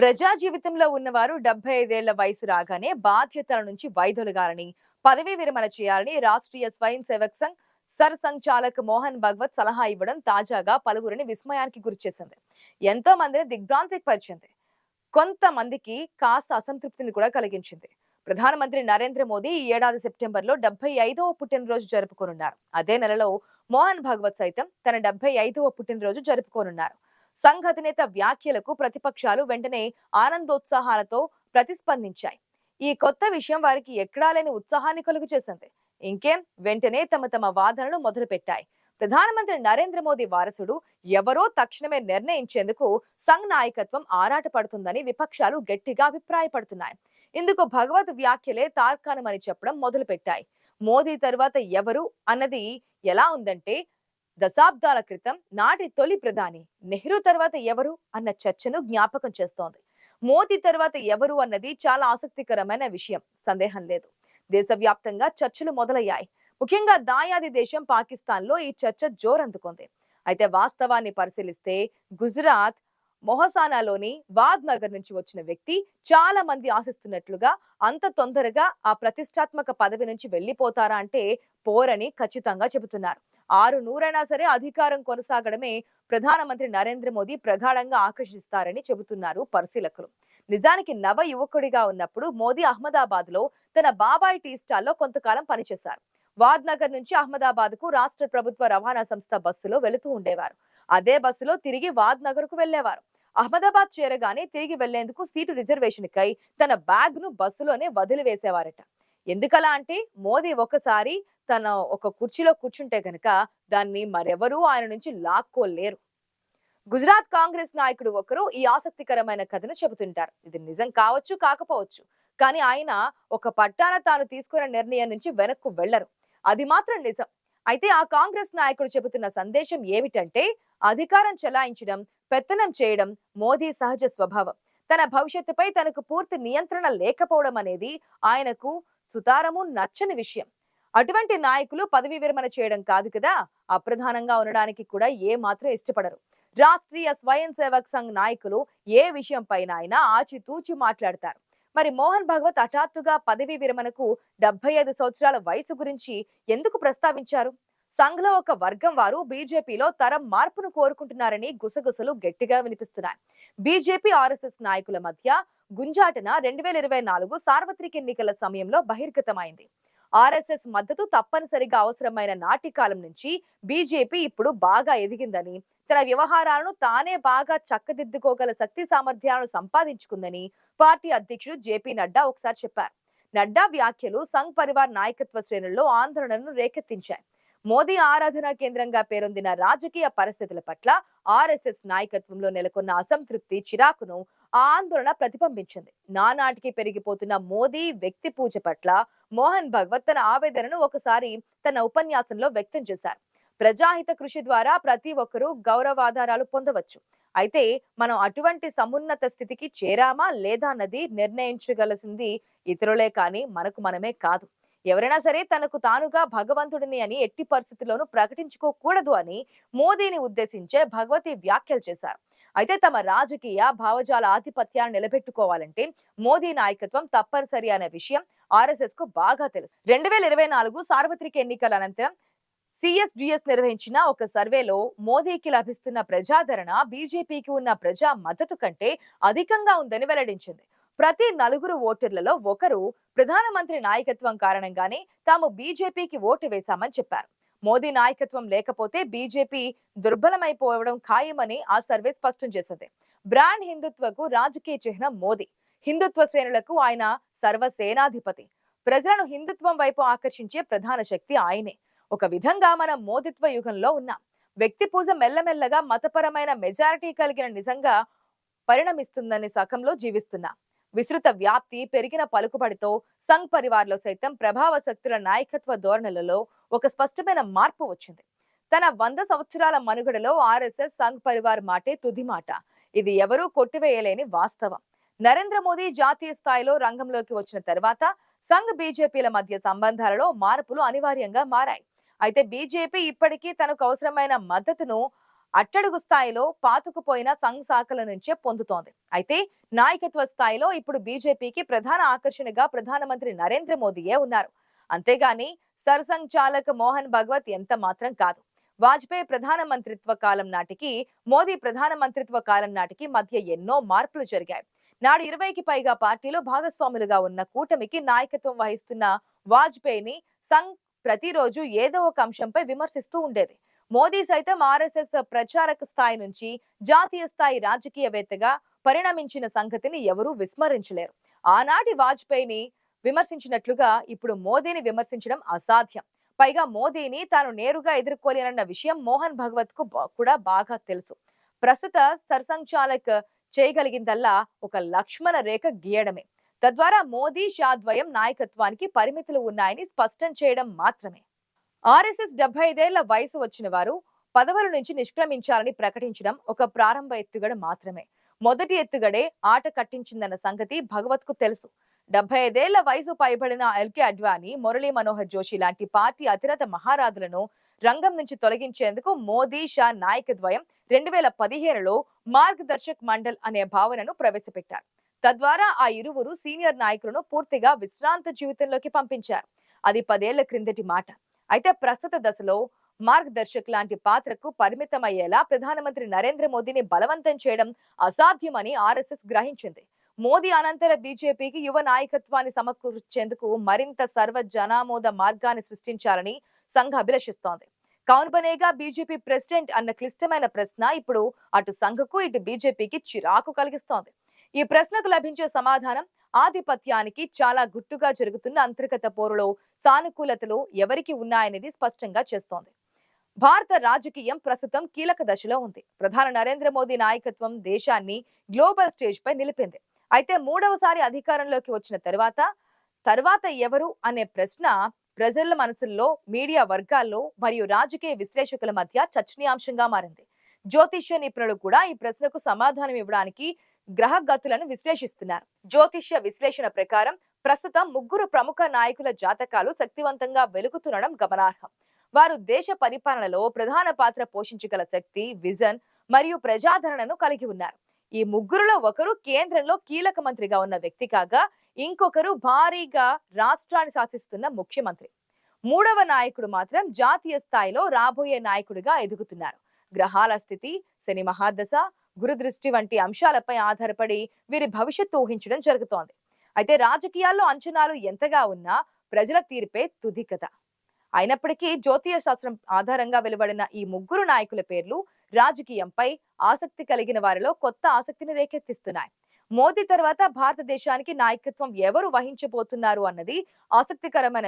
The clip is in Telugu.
ప్రజా జీవితంలో ఉన్నవారు డెబ్బై ఐదేళ్ళ వయసు రాగానే బాధ్యతల నుంచి వైదొలగాలని పదవీ విరమణ చేయాలని రాష్ట్రీయ స్వయం సేవక్ సంఘ్ సర్ సంచాలక్ మోహన్ భగవత్ సలహా ఇవ్వడం తాజాగా పలువురిని విస్మయానికి గురిచేసింది ఎంతో మందిని దిగ్భ్రాంతికి పరిచింది కొంతమందికి కాస్త అసంతృప్తిని కూడా కలిగించింది. ప్రధానమంత్రి నరేంద్ర మోదీ ఈ ఏడాది సెప్టెంబర్లో డెబ్బై ఐదవ పుట్టినరోజు జరుపుకోనున్నారు. అదే నెలలో మోహన్ భగవత్ సైతం తన డెబ్బై ఐదవ పుట్టినరోజు జరుపుకోనున్నారు. సంఘ్ అధినేత వ్యాఖ్యలకు ప్రతిపక్షాలు వెంటనే ఆనందోత్సాహాలతో ప్రతిస్పందించాయి. ఈ కొత్త విషయం వారికి ఎక్కడా లేని ఉత్సాహాన్ని కలుగు చేసింది ఇంకేం? వెంటనే తమ తమ వాదనలు మొదలుపెట్టాయి. ప్రధానమంత్రి నరేంద్ర మోదీ వారసుడు ఎవరో తక్షణమే నిర్ణయించేందుకు సంఘ్ నాయకత్వం ఆరాటపడుతుందని విపక్షాలు గట్టిగా అభిప్రాయపడుతున్నాయి. ఇందుకు భగవద్ వ్యాఖ్యలే తార్కాణమని చెప్పడం మొదలుపెట్టాయి. మోదీ తర్వాత ఎవరు అన్నది ఎలా ఉందంటే దశాబ్దాల క్రితం నాటి తొలి ప్రధాని నెహ్రూ తర్వాత ఎవరు అన్న చర్చను జ్ఞాపకం చేస్తోంది. మోదీ తర్వాత ఎవరు అన్నది చాలా ఆసక్తికరమైన విషయం సందేహం లేదు. దేశవ్యాప్తంగా చర్చలు మొదలయ్యాయి. ముఖ్యంగా దాయాది దేశం పాకిస్తాన్లో ఈ చర్చ జోరందుకుంది. అయితే వాస్తవాన్ని పరిశీలిస్తే గుజరాత్ మొహసానాలోని వాద్ నగర్ నుంచి వచ్చిన వ్యక్తి చాలా మంది ఆశిస్తున్నట్లుగా అంత తొందరగా ఆ ప్రతిష్టాత్మక పదవి నుంచి వెళ్ళిపోతారా అంటే పోరని ఖచ్చితంగా చెబుతున్నారు. ఆరు నూరైనా సరే అధికారం కొనసాగడమే ప్రధానమంత్రి నరేంద్ర మోదీ ప్రగాఢంగా ఆకర్షిస్తారని చెబుతున్నారు పరిశీలకులు. నిజానికి నవ యువకుడిగా ఉన్నప్పుడు మోదీ అహ్మదాబాద్లో తన బాబాయ్ టీ స్టాల్లో కొంతకాలం పనిచేశారు. వాద్ నగర్ నుంచి అహ్మదాబాద్కు రాష్ట్ర ప్రభుత్వ రవాణా సంస్థ బస్సులో వెళుతూ ఉండేవారు. అదే బస్సులో తిరిగి వాద్ నగర్కు వెళ్ళేవారు అహ్మదాబాద్ చేరగానే తిరిగి వెళ్ళేందుకు సీటు రిజర్వేషన్ కై తన బ్యాగ్ను బస్సులోనే వదిలివేసేవారట. ఎందుకలా అంటే మోదీ ఒకసారి తన ఒక కుర్చీలో కూర్చుంటే గనక దాన్ని మరెవరూ ఆయన నుంచి లాక్కోలేరు. గుజరాత్ కాంగ్రెస్ నాయకుడు ఒకరు ఈ ఆసక్తికరమైన కథను చెబుతుంటారు. ఇది నిజం కావచ్చు కాకపోవచ్చు. కానీ ఆయన ఒక పట్టాన తాను తీసుకున్న నిర్ణయం నుంచి వెనక్కు వెళ్ళరు అది మాత్రం నిజం. అయితే ఆ కాంగ్రెస్ నాయకుడు చెబుతున్న సందేశం ఏమిటంటే అధికారం చెలాయించడం పెత్తనం చేయడం మోదీ సహజ స్వభావం. తన భవిష్యత్తుపై తనకు పూర్తి నియంత్రణ లేకపోవడం అనేది ఆయనకు సుతారము నచ్చని విషయం. అటువంటి నాయకులు పదవి విరమణ చేయడం కాదు కదా. అప్రధానంగా ఉండడానికి కూడా ఏ మాత్రం ఇష్టపడరు. రాష్ట్రీయ స్వయం సేవక్ సంఘ్ నాయకులు ఏ విషయం పైన అయినా ఆచితూచి మాట్లాడతారు. మరి మోహన్ భగవత్ హఠాత్తుగా పదవీ విరమణకు డెబ్బై ఐదు సంవత్సరాల వయసు గురించి ఎందుకు ప్రస్తావించారు? సంఘ్లో ఒక వర్గం వారు బీజేపీలో తరం మార్పును కోరుకుంటున్నారని గుసగుసలు గట్టిగా వినిపిస్తున్నాయి. బీజేపీ ఆర్ఎస్ఎస్ నాయకుల మధ్య గుంజాటన రెండు వేల ఇరవై నాలుగు సార్వత్రిక ఎన్నికల సమయంలో బహిర్గతమైంది. ఆర్ఎస్ఎస్ మద్దతు తప్పనిసరిగా అవసరమైన నాటి కాలం నుంచి బీజేపీ ఇప్పుడు బాగా ఎదిగిందని తన వ్యవహారాలను తానే బాగా చక్కదిద్దుకోగల శక్తి సామర్థ్యాలను సంపాదించుకుందని పార్టీ అధ్యక్షుడు జేపీ నడ్డా ఒకసారి చెప్పారు. నడ్డా వ్యాఖ్యలు సంఘ్ పరివార్ నాయకత్వ శ్రేణుల్లో ఆందోళనను రేకెత్తించాయి. మోదీ ఆరాధన కేంద్రంగా పేరొందిన రాజకీయ పరిస్థితుల పట్ల ఆర్ఎస్ఎస్ నాయకత్వంలో నెలకొన్న అసంతృప్తి చిరాకును ఆ ఆందోళన ప్రతిబింబించింది. నానాటికి పెరిగిపోతున్న మోదీ వ్యక్తి పూజ పట్ల మోహన్ భగవత్ తన ఆవేదనను ఒకసారి తన ఉపన్యాసంలో వ్యక్తం చేశారు. ప్రజాహిత కృషి ద్వారా ప్రతి ఒక్కరూ గౌరవాధారాలు పొందవచ్చు. అయితే మనం అటువంటి సమున్నత స్థితికి చేరామా లేదా అన్నది నిర్ణయించగలసింది ఇతరులే కానీ మనకు మనమే కాదు. ఎవరైనా సరే తనకు తానుగా భగవంతుడిని అని ఎట్టి పరిస్థితుల్లోనూ ప్రకటించుకోకూడదు అని మోదీని ఉద్దేశించే భగవతి వ్యాఖ్యలు చేశారు. అయితే తమ రాజకీయ భావజాల ఆధిపత్యాన్ని నిలబెట్టుకోవాలంటే మోదీ నాయకత్వం తప్పనిసరి అనే విషయం ఆర్ఎస్ఎస్కు బాగా తెలుసు. రెండు వేల ఇరవై నాలుగు సార్వత్రిక ఎన్నికల అనంతరం సిఎస్డిఎస్ నిర్వహించిన ఒక సర్వేలో మోదీకి లభిస్తున్న ప్రజాదరణ బీజేపీకి ఉన్న ప్రజా మద్దతు కంటే అధికంగా ఉందని వెల్లడించింది. ప్రతి నలుగురు ఓటర్లలో ఒకరు ప్రధానమంత్రి నాయకత్వం కారణంగానే తాము బీజేపీకి ఓటు వేశామని చెప్పారు. మోదీ నాయకత్వం లేకపోతే బీజేపీ దుర్బలమైపోవడం ఖాయమని ఆ సర్వే స్పష్టం చేసింది. బ్రాండ్ హిందుత్వకు రాజకీయ చిహ్నం మోదీ. హిందుత్వ శ్రేణులకు ఆయన సర్వసేనాధిపతి. ప్రజలను హిందుత్వం వైపు ఆకర్షించే ప్రధాన శక్తి ఆయనే. ఒక విధంగా మనం మోదిత్వ యుగంలో ఉన్నాం. వ్యక్తి పూజ మెల్లమెల్లగా మతపరమైన మెజారిటీ కలిగిన నిజంగా పరిణమిస్తుందనే సకంలో జీవిస్తున్నాం. విస్తృత వ్యాప్తి పెరిగిన పలుకుబడితో సంఘ్ పరివార్లో సైతం ప్రభావ శక్తుల నాయకత్వ ధోరణులలో ఒక స్పష్టమైన మార్పు వచ్చింది. తన వంద సంవత్సరాల మనుగడలో ఆర్ఎస్ఎస్ సంఘ్ పరివార్ మాటే తుది మాట. ఇది ఎవరూ కొట్టివేయలేని వాస్తవం. నరేంద్ర మోదీ జాతీయ స్థాయిలో రంగంలోకి వచ్చిన తర్వాత సంఘ్ బీజేపీల మధ్య సంబంధాలలో మార్పులు అనివార్యంగా మారాయి. అయితే బీజేపీ ఇప్పటికీ తనకు అవసరమైన మద్దతును అట్టడుగు స్థాయిలో పాతుకుపోయిన సంఘ్ శాఖల నుంచే పొందుతోంది. అయితే నాయకత్వ స్థాయిలో ఇప్పుడు బీజేపీకి ప్రధాన ఆకర్షణగా ప్రధానమంత్రి నరేంద్ర మోదీయే ఉన్నారు. అంతేగాని సరసంఘ్ చాలక్ మోహన్ భగవత్ ఎంత మాత్రం కాదు. వాజ్పేయి ప్రధాన మంత్రిత్వ కాలం నాటికి మోదీ ప్రధాన మంత్రిత్వ కాలం నాటికి మధ్య ఎన్నో మార్పులు జరిగాయి. నాడు ఇరవైకి పైగా పార్టీలో భాగస్వాములుగా ఉన్న కూటమికి నాయకత్వం వహిస్తున్న వాజ్పేయిని సంఘ్ ప్రతిరోజు ఏదో ఒక అంశంపై విమర్శిస్తూ ఉండేది. మోదీ సైతం ఆర్ఎస్ఎస్ ప్రచారక స్థాయి నుంచి జాతీయ స్థాయి రాజకీయవేత్తగా పరిణమించిన సంగతిని ఎవరూ విస్మరించలేరు. ఆనాటి వాజ్పేయిని విమర్శించినట్లుగా ఇప్పుడు మోదీని విమర్శించడం అసాధ్యం. పైగా మోదీని తాను నేరుగా ఎదుర్కోలేనన్న విషయం మోహన్ భగవత్కు కూడా బాగా తెలుసు. ప్రస్తుత సర్సంచాలక్ చేయగలిగిందల్లా ఒక లక్ష్మణ రేఖ గీయడమే. తద్వారా మోదీ షా ద్వయం నాయకత్వానికి పరిమితులు ఉన్నాయని స్పష్టం చేయడం మాత్రమే. ఆర్ఎస్ఎస్ డెబ్బై ఐదేళ్ళ వయసు వచ్చిన వారు పదవుల నుంచి నిష్క్రమించాలని ప్రకటించడం ఒక ప్రారంభ ఎత్తుగడ మాత్రమే. మొదటి ఎత్తుగడే ఆట కట్టించిందన్న సంగతి భగవత్కు తెలుసు. డెబ్బై ఐదేళ్ళ వయసు పైబడిన ఎల్కే అడ్వాణి మురళీ మనోహర్ జోషి లాంటి పార్టీ అతిరథ మహారాజులను రంగం నుంచి తొలగించేందుకు మోదీ షా నాయకద్వయం రెండు వేల పదిహేనులో మార్గదర్శక్ మండల్ అనే భావనను ప్రవేశపెట్టారు. తద్వారా ఆ ఇరువురు సీనియర్ నాయకులను పూర్తిగా విశ్రాంత జీవితంలోకి పంపించారు. అది పదేళ్ళ క్రిందటి మాట. అయితే ప్రస్తుత దశలో మార్గదర్శక్ లాంటి పాత్రకు పరిమితమయ్యేలా ప్రధానమంత్రి నరేంద్ర మోదీని బలవంతం చేయడం అసాధ్యమని ఆర్ఎస్ఎస్ గ్రహించింది. మోదీ అనంతర బీజేపీకి యువ నాయకత్వాన్ని సమకూర్చేందుకు మరింత సర్వ జనామోద మార్గాన్ని సృష్టించాలని సంఘ అభిలషిస్తోంది. కౌన్ బనేగా బీజేపీ ప్రెసిడెంట్ అన్న క్లిష్టమైన ప్రశ్న ఇప్పుడు అటు సంఘకు ఇటు బీజేపీకి చిరాకు కలిగిస్తోంది. ఈ ప్రశ్నకు లభించే సమాధానం ఆధిపత్యానికి చాలా గుట్టుగా జరుగుతున్న అంతర్గత పోరులో సానుకూలతలు ఎవరికి ఉన్నాయనేది స్పష్టంగా చేస్తోంది. భారత రాజకీయం ప్రస్తుతం కీలక దశలో ఉంది. ప్రధాని నరేంద్ర మోదీ నాయకత్వం దేశాన్ని గ్లోబల్ స్టేజ్ పై నిలిపింది. అయితే మూడవసారి అధికారంలోకి వచ్చిన తర్వాత తర్వాత ఎవరు అనే ప్రశ్న ప్రజల మనసుల్లో మీడియా వర్గాల్లో మరియు రాజకీయ విశ్లేషకుల మధ్య చర్చనీయాంశంగా మారింది. జ్యోతిష్య నిపుణులు కూడా ఈ ప్రశ్నకు సమాధానం ఇవ్వడానికి గ్రహ గతులను విశ్లేషిస్తున్నారు. జ్యోతిష్య విశ్లేషణ ప్రకారం ప్రస్తుతం ముగ్గురు ప్రముఖ నాయకుల జాతకాలు శక్తివంతంగా వెలుగుతుండడం గమనార్హం. వారు దేశ పరిపాలనలో ప్రధాన పాత్ర పోషించగల శక్తి విజన్ మరియు ప్రజాదరణను కలిగి ఉన్నారు. ఈ ముగ్గురులో ఒకరు కేంద్రంలో కీలక మంత్రిగా ఉన్న వ్యక్తి కాగా ఇంకొకరు భారీగా రాష్ట్రాన్ని శాసిస్తున్న ముఖ్యమంత్రి. మూడవ నాయకుడు మాత్రం జాతీయ స్థాయిలో రాబోయే నాయకుడిగా ఎదుగుతున్నారు. గ్రహాల స్థితి శని మహాదశ గురుదృష్టి వంటి అంశాలపై ఆధారపడి వీరి భవిష్యత్తు ఊహించడం జరుగుతోంది. అయితే రాజకీయాల్లో అంచనాలు ఎంతగా ఉన్నా ప్రజల తీర్పే తుది కథ. అయినప్పటికీ జ్యోతిష శాస్త్రం ఆధారంగా వెలువడిన ఈ ముగ్గురు నాయకుల పేర్లు రాజకీయంపై ఆసక్తి కలిగిన వారిలో కొత్త ఆసక్తిని రేకెత్తిస్తున్నాయి. మోదీ తర్వాత భారతదేశానికి నాయకత్వం ఎవరు వహించబోతున్నారు అన్నది ఆసక్తికరమైన